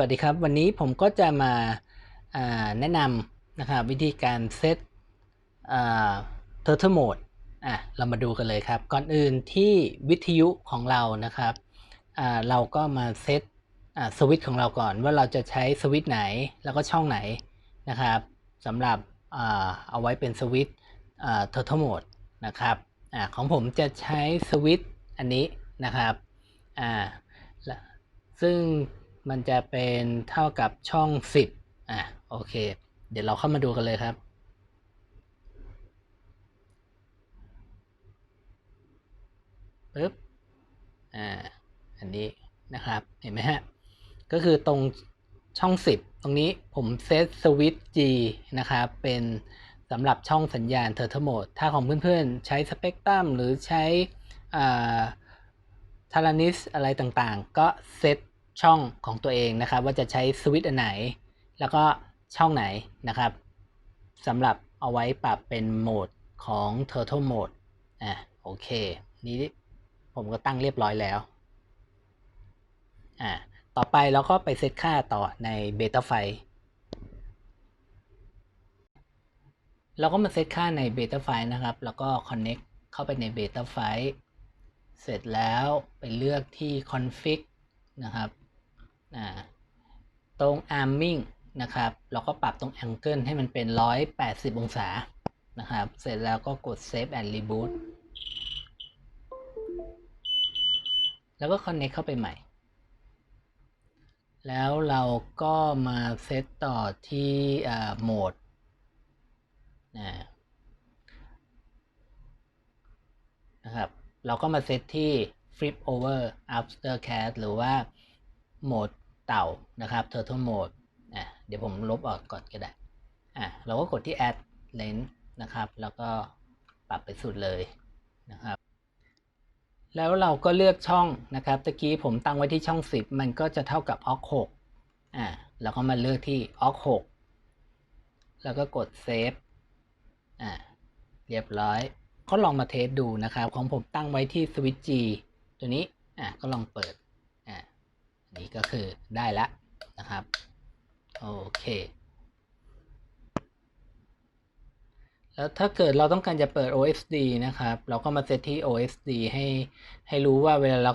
วัสดีครับ วันนี้ผมก็จะมาาแนะนำนะครับวิธีการเซตอ่า Turtle Mode อะเรามาดูกันเลยครับ ก่อนอื่นที่วิทยุของเรานะครับอ่าเราก็มาเซตสวิตช์ของเราก่อนว่าเราจะใช้สวิตช์ไหนแล้วก็ช่องไหนนะครับสำหรับอ่าเอาไว้เป็นสวิตช์อ่า Turtle Mode นะครับอ่าของผมจะใช้สวิตช์อันนี้นะครับอ่าซึ่ง มันจะเป็นเท่ากับช่อง 10 อะโอเค เดี๋ยวเราเข้ามาดูกันเลยครับ ปึ๊บ อ่า อันนี้นะครับ เห็นไหมฮะ ก็คือตรงช่อง 10 ตรงนี้ผมเซตสวิตช์ G นะครับ เป็นสำหรับช่องสัญญาณ Turtle Mode ถ้าของเพื่อนๆ ใช้สเปกตรัมหรือใช้ทารานิสอะไรต่างๆ ก็เซต ช่องของตัวเองนะครับ ว่าจะใช้สวิตช์อันไหน แล้วก็ช่องไหนนะครับสำหรับเอาไว้ปรับเป็นโหมดของ Turtle Mode อะโอเค นี้ผมก็ตั้งเรียบร้อยแล้วอ่าต่อไปเราก็ไปเซตค่าต่อใน Beta f i เราก็มาเซตค่าใน Beta f i นะครับ แล้วก็ Connect เข้าไปใน Beta f i เสร็จแล้วไปเลือกที่ config นะครับ ตรง arming นะครับ เราก็ปรับตรง angle ให้มันเป็น 180 องศานะครับ เสร็จแล้วก็กด save and reboot แล้วก็ connect เข้าไปใหม่ แล้วเราก็มาเซตต่อที่โหมดนะครับ เราก็มาเซตที่ flip over after cast หรือว่า โหมดเต่านะครับ turtle mode อะเดี๋ยวผมลบออกก่อนก็ได้อะเราก็กดที่ add length นะครับ แล้วก็ปรับไปสุดเลยนะครับ แล้วเราก็เลือกช่องนะครับตะกี้ผมตั้งไว้ที่ช่อง 10 มันก็จะเท่ากับ ox 6อะเราก็มาเลือกที่ ox 6แล้วก็กด save อะเรียบร้อย ก็ลองมาเทสดูนะครับ ของผมตั้งไว้ที่สวิตช์ G ตัวนี้อะก็ลองเปิด นี่ก็คือได้แล้วนะครับ โอเค แล้วถ้าเกิดเราต้องการจะเปิด OSD นะครับ เราก็มาเซตที่ OSD ให้ให้รู้ว่าเวลาเรา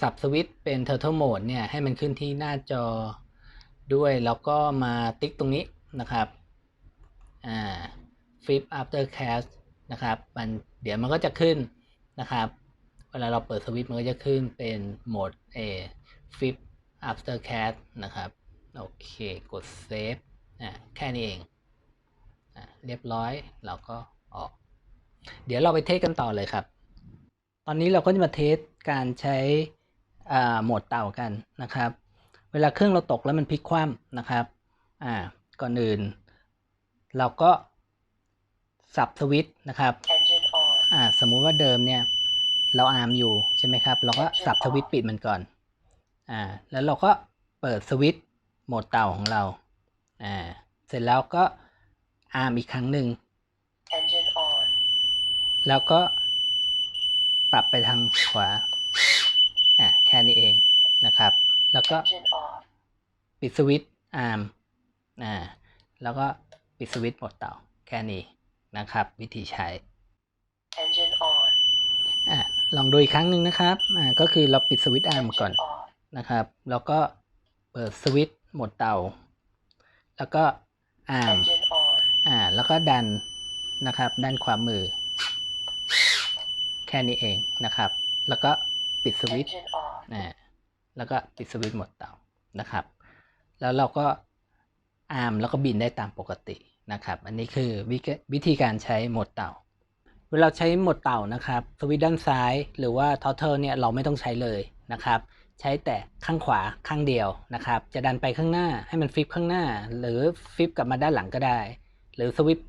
สับสวิตช์เป็น Turtle Mode เนี่ย ให้มันขึ้นที่หน้าจอด้วย แล้วก็มาติ๊กตรงนี้นะครับอ่า Flip After Cast นะครับมันเดี๋ยวมันก็จะขึ้นนะครับ เวลาเราเปิดสวิตช์มันก็จะขึ้นเป็นโหมด A Flip After Cast นะครับ โอเค กด Save อะแค่นี้เองอะเรียบร้อยเราก็ออก เดี๋ยวเราไปเทสกันต่อเลยครับ ตอนนี้เราก็จะมาเทสการใช้โหมดเต่ากันนะครับ เวลาเครื่องเราตกแล้วมันพลิกคว่ำนะครับอ่าก่อนอื่น เราก็สับสวิตช์นะครับอ่าสมมุติว่าเดิมเนี่ย เราอาร์มอยู่ใช่ไหมครับ เราก็สับสวิตช์ปิดมันก่อน อ่าแล้วเราก็เปิดสวิตช์โหมดเต่าของเราอ่าเสร็จแล้วก็อาร์มอีกครั้งหนึ่งแล้วก็ปรับไปทางขวาอ่าแค่นี้เองนะครับ แล้วก็ปิดสวิตช์อาร์มอ่าแล้วก็ปิดสวิตช์โหมดเต่าแค่นี้นะครับ วิธีใช้อ่าลองดูอีกครั้งหนึ่งนะครับอ่าก็คือเราปิดสวิตช์อาร์มก่อน นะครับ แล้วก็เปิดสวิตช์โหมดเต่าแล้วก็อาร์มอ่าแล้วก็ดันนะครับ ด้านขวามือ แค่นี้เองนะครับ แล้วก็ปิดสวิตช์อ่าแล้วก็ปิดสวิตช์โหมดเต่านะครับ แล้วเราก็อาร์มแล้วก็บินได้ตามปกตินะครับ อันนี้คือวิธีการใช้โหมดเต่า เวลาใช้โหมดเต่านะครับสวิตช์ด้านซ้ายหรือว่าทอ t เทอร์เนี่ยเราไม่ต้องใช้เลยนะครับ ใช้แต่ข้างขวาข้างเดียวนะครับ จะดันไปข้างหน้าให้มันฟลิปข้างหน้า หรือฟลิปกลับมาด้านหลังก็ได้ หรือสวิตช์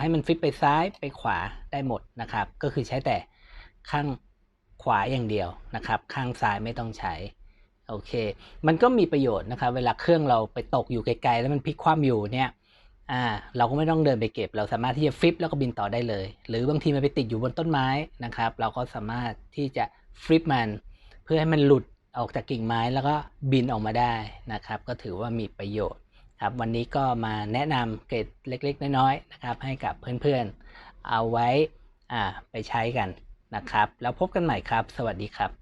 ให้มันฟลิปไปซ้ายไปขวาได้หมดนะครับ ก็คือใช้แต่ข้างขวาอย่างเดียวนะครับ ข้างซ้ายไม่ต้องใช้โอเค มันก็มีประโยชน์นะครับ เวลาเครื่องเราไปตกอยู่ไกลๆ แล้วมันพลิกคว่ำอยู่เนี่ย อ่า เราก็ไม่ต้องเดินไปเก็บ เราสามารถที่จะฟลิปแล้วก็บินต่อได้เลย หรือบางทีมันไปติดอยู่บนต้นไม้นะครับ เราก็สามารถที่จะฟลิปมัน เพื่อให้มันหลุด ออกจากกิ่งไม้แล้วก็บินออกมาได้นะครับ ก็ถือว่ามีประโยชน์ครับวันนี้ก็มาแนะนำเกร็ดเล็กๆ น้อยๆนะครับ ให้กับเพื่อนๆ เอาไว้อ่าไปใช้กันนะครับ แล้วพบกันใหม่ครับ สวัสดีครับ